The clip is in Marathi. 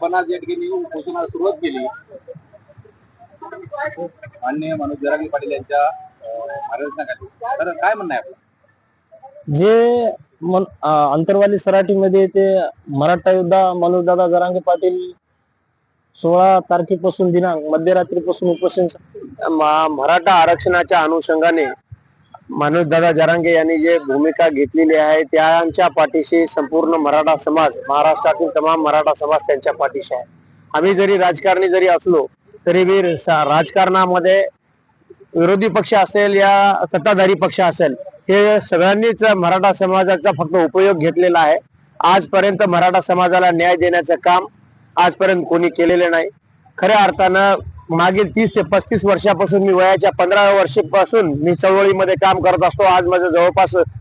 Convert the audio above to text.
पन्नास या ठिकाणी उपोषणाला सुरुवात केली. माननीय मनोज जरांगे पाटील यांच्या मार्गदर्शनाखाली. तर काय म्हणणं आहे आपलं? जे मन अं, अंतरवाली सराटीमध्ये ते मराठा योद्धा मनोजदादा जरांगे पाटील सोळा तारखेपासून दिनांक मध्यरात्रीपासून उपोषण मराठा आरक्षणाच्या अनुषंगाने मनोजदादा जरांगे यांनी जे भूमिका घेतलेली आहे त्यांच्या पाठीशी संपूर्ण मराठा समाज महाराष्ट्रातील तमाम मराठा समाज त्यांच्या पाठीशी आहे. आम्ही जरी राजकारणी जरी असलो तरी बी राजकारणामध्ये विरोधी पक्ष असेल या सत्ताधारी पक्ष असेल हे सगळ्यांनीच मराठा समाजाचा फक्त उपयोग घेतलेला आहे. आजपर्यंत मराठा समाजाला न्याय देण्याचं काम आजपर्यंत कोणी केलेलं नाही. खऱ्या अर्थानं मागील तीस ते पस्तीस वर्षापासून मी वयाच्या पंधरा वर्षापासून मी चळवळीमध्ये काम करत असतो. आज माझं जवळपास